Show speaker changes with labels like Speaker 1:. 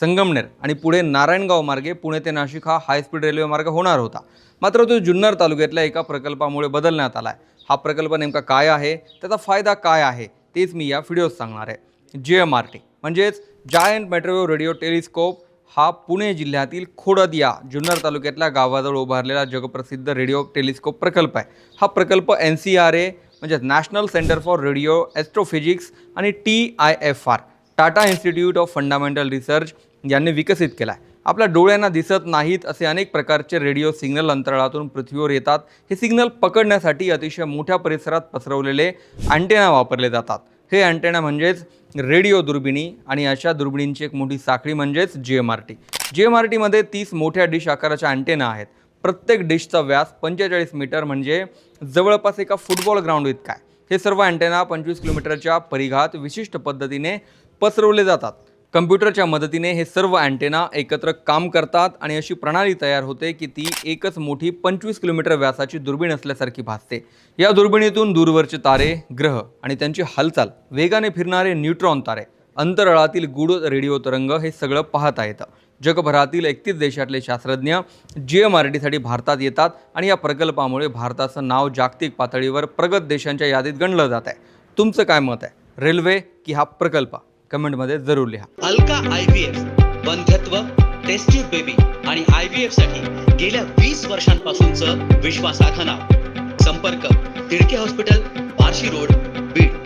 Speaker 1: संगमनेर आणि पुढे नारायणगाव मार्गे पुणे ते नाशिक हा हायस्पीड रेल्वे मार्ग होणार होता. मात्र तो जुन्नर तालुक्यातल्या एका प्रकल्पामुळे बदलण्यात आला आहे हा प्रकल्प नेमका काय आहे? त्याचा फायदा काय आहे? तेच मी या व्हिडिओत सांगणार आहे. जे एम आर टी म्हणजेच जायंट मेट्रो रेडिओ टेलिस्कोप हा पुणे जिल्ह्यातील खोडद या जुन्नर तालुक्यातल्या गावाजवळ उभारलेला जगप्रसिद्ध रेडिओ टेलिस्कोप प्रकल्प आहे. हा प्रकल्प एन सी आर ए म्हणजे national centre for radio astrophysics आणि T I F R Tata institute of fundamental research यांनी विकसित केला आहे आपल्या डोळ्यांना दिसत नाहीत असे अनेक प्रकारचे रेडिओ सिग्नल अंतराळातून पृथ्वीवर येतात. हे सिग्नल पकडण्यासाठी अतिशय मोठ्या परिसरात पसरवलेले अँटेना वापरले जातात. हे अँटेना म्हणजेच रेडिओ दुर्बिणी आणि अशा दुर्बिणींची एक मोठी साखळी म्हणजेच G M R T. G M R टीमध्ये तीस मोठ्या डिश आकाराच्या अँटेना आहेत. प्रत्येक डिशचा व्यास पंचेचाळीस मीटर म्हणजे जवळपास एका फुटबॉल ग्राउंड इतका आहे. हे सर्व अँटेना पंचवीस किलोमीटरच्या परिघात विशिष्ट पद्धतीने पसरवले जातात. कम्प्युटरच्या मदतीने हे सर्व अँटेना एकत्र काम करतात आणि अशी प्रणाली तयार होते की ती एकच मोठी पंचवीस किलोमीटर व्यासाची दुर्बीण असल्यासारखी भासते. या दुर्बिणीतून दूरवरचे तारे ग्रह आणि त्यांची हालचाल वेगाने फिरणारे न्यूट्रॉन तारे अंतराळातील गूढ रेडिओ तरंग हे सगळं पाहता येतं. जगभरातील एकतीस देशातले शास्त्रज्ञ जी एम आर टीसाठी भारतात येतात आणि या प्रकल्पामुळे भारताचं नाव जागतिक पातळीवर प्रगत देशांच्या यादीत गणलं जात आहे तुमचं काय मत आहे? रेल्वे की हा प्रकल्प? कमेंटमध्ये जरूर लिहा.
Speaker 2: अलका आय व्ही एफ बंधत्व टेस्ट्यूब बेबी आणि आय व्ही एफसाठी गेल्या वीस वर्षांपासूनच विश्वासार्ह नाव संपर्क तिडके हॉस्पिटल बार्शी रोड बीड.